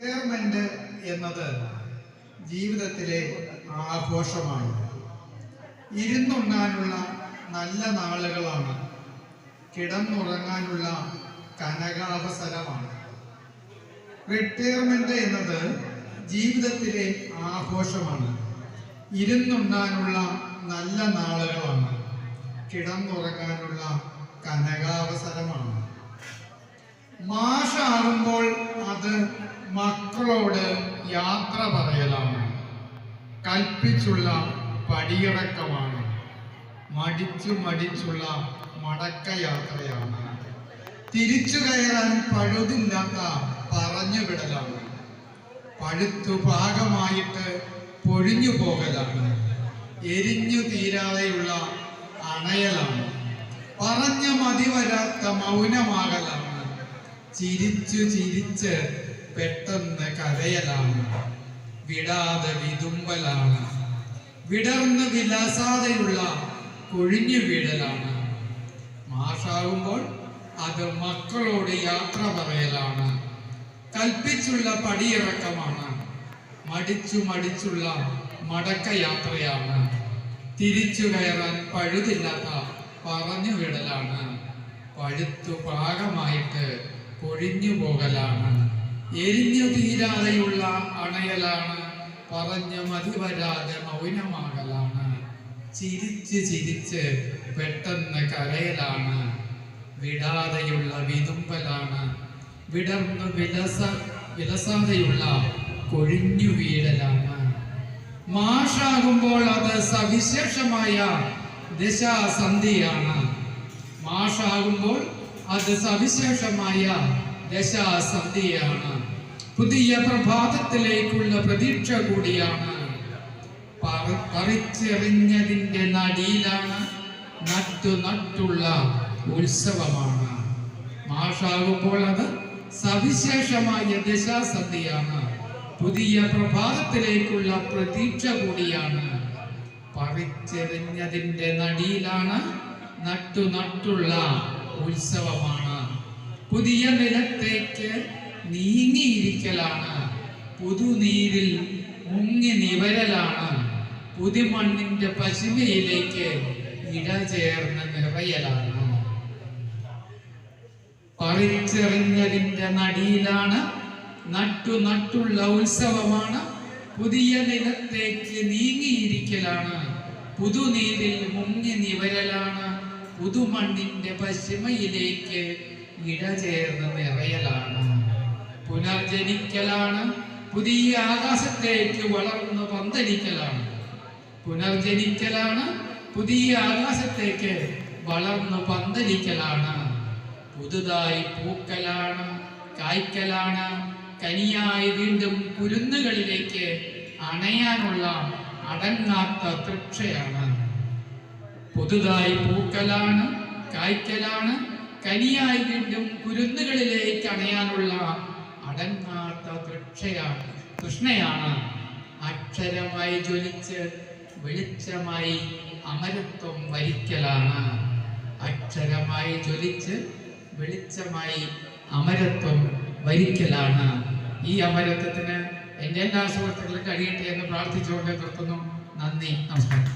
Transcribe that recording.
Retirement എന്നത് ജീവിതത്തിലെ ആഘോഷമാണ് ഇരുന്നുണ്ണാനുള്ള നല്ല നാളുകളാണ്. കിടന്നുറങ്ങാനുള്ള കനകാവസരമാണ്. റിട്ടയർമെന്റ് എന്നത് ജീവിതത്തിലെ ആഘോഷമാണ്. ഇരുന്നുണ്ണാനുള്ള നല്ല നാളുകളാണ്. കിടന്നുറങ്ങാനുള്ള കനകാവസരമാണ്. മാഷാറുമ്പോൾ യാത്ര പറയലാണ്. കൽപ്പിച്ചുള്ള പടിയടക്കമാണ് മടിച്ചു മടിച്ചുള്ള മടക്കയാത്രയാണ് തിരിച്ചു കയറാൻ പഴുതില്ലാത്ത പറഞ്ഞു വിടലാണ്. പഴുത്തു ഭാഗമായിട്ട് പൊഴിഞ്ഞു പോകലാണ്. എരിഞ്ഞു തീരാതെയുള്ള അണയലാണ്. പറഞ്ഞ മതി വരാത്ത മൗനമാകലാണ്. ചിരിച്ചു ചിരിച്ച് പെട്ടെന്ന് കരയലാണ്. വിടാതെ വിതുമ്പലാണ്. വിടർന്ന് വിലാസാതെയുള്ള കൊഴിഞ്ഞു വീടലാണ്. മാഷാകുമ്പോൾ അത് മക്കളോട് യാത്ര പറയലാണ്. കൽപ്പിച്ചുള്ള പടിയിറക്കമാണ്. മടിച്ചു മടിച്ചുള്ള മടക്കയാത്രയാണ് തിരിച്ചു കയറാൻ പഴുതില്ലാത്ത പറഞ്ഞു വിടലാണ്. പഴുത്തു പാകമായിട്ട് പൊഴിഞ്ഞു പോകലാണ്. എരിഞ്ഞു തീരാതെയുള്ള അണയലാണ് പറഞ്ഞു മതി വരാതെ മൗനമാകലാണ്. ചിരിച്ച് ചിരിച്ച് പെട്ടെന്ന് കരയലാണ്. വിടാതെയുള്ള വിതുമ്പലാണ്. വിടർന്ന് വിലസ വിലസാതെയുള്ള കൊഴിഞ്ഞു വീഴലാണ്. മാഷാകുമ്പോൾ അത് സവിശേഷമായ ദശാസന്ധിയാണ്. മാഷാകുമ്പോൾ അത് സവിശേഷമായ ദശാസന്ധിയാണ് പുതിയ പ്രഭാതത്തിലേക്കുള്ള പ്രതീക്ഷ കൂടിയാണ്. പറ- പറിച്ചെറിഞ്ഞതിന്റെ നടിയിലാണ് നട്ടു നട്ടുള്ള ഉത്സവമാണ്. മാഷാകുമ്പോൾ അത് സവിശേഷമായ ദശാസന്ധിയാണ് പുതിയ പ്രഭാതത്തിലേക്കുള്ള പ്രതീക്ഷ കൂടിയാണ്. പറിച്ചെറിഞ്ഞതിന്റെ നടിയിലാണ് നട്ടു നട്ടുള്ള ഉത്സവമാണ്. പുതിയ നിലത്തേക്ക് നീങ്ങിയിരിക്കലാണ്. പുതുനീരിൽ മുങ്ങി നിവരലാണ്. പുതുമണ്ണിന്റെ പശുമയിലേക്ക് ഇടചേർന്ന് നിറയലാണ്. പറിച്ചെറിഞ്ഞതിന്റെ നടിയിലാണ് നട്ടു നട്ടുള്ള ഉത്സവമാണ്. പുതിയ നിലത്തേക്ക് നീങ്ങിയിരിക്കലാണ്. പുതുനീരിൽ മുങ്ങി നിവരലാണ്. പുതുമണ്ണിന്റെ പശ്ചിമയിലേക്ക് ഇടചേർന്ന് നിറയലാണ്. പുനർജനിക്കലാണ്. പുതിയ ആകാശത്തേക്ക് വളർന്ന് പന്തലിക്കലാണ്. പുനർജനിക്കലാണ്. പുതിയ ആകാശത്തേക്ക് വളർന്ന് പന്തലിക്കലാണ്. പുതുതായി പൂക്കലാണ്. കായ്ക്കലാണ്. കനിയായി വീണ്ടും കുരുന്നുകളിലേക്ക് അണയാനുള്ള അടങ്ങാത്ത തൃക്ഷയാണ്. പുതുതായി പൂക്കലാണ്. കായ്ക്കലാണ്. കനിയായി വീണ്ടും കുരുന്നുകളിലേക്ക് അണയാനുള്ള അടങ്ങാത്ത തൃക്ഷയാണ് തൃഷ്ണയാണ് അക്ഷരമായി ജ്വലിച്ച് വെളിച്ചമായി അമരത്വം വരിക്കലാണ്. അക്ഷരമായി ജ്വലിച്ച് വെളിച്ചമായി അമരത്വം വരിക്കലാണ്. ഈ അമരത്വത്തിന് എന്റെ എല്ലാ സുഹൃത്തുക്കളും കഴിയട്ടെ എന്ന് പ്രാർത്ഥിച്ചുകൊണ്ട് നിർത്തുന്നു. നന്ദി. നമസ്കാരം.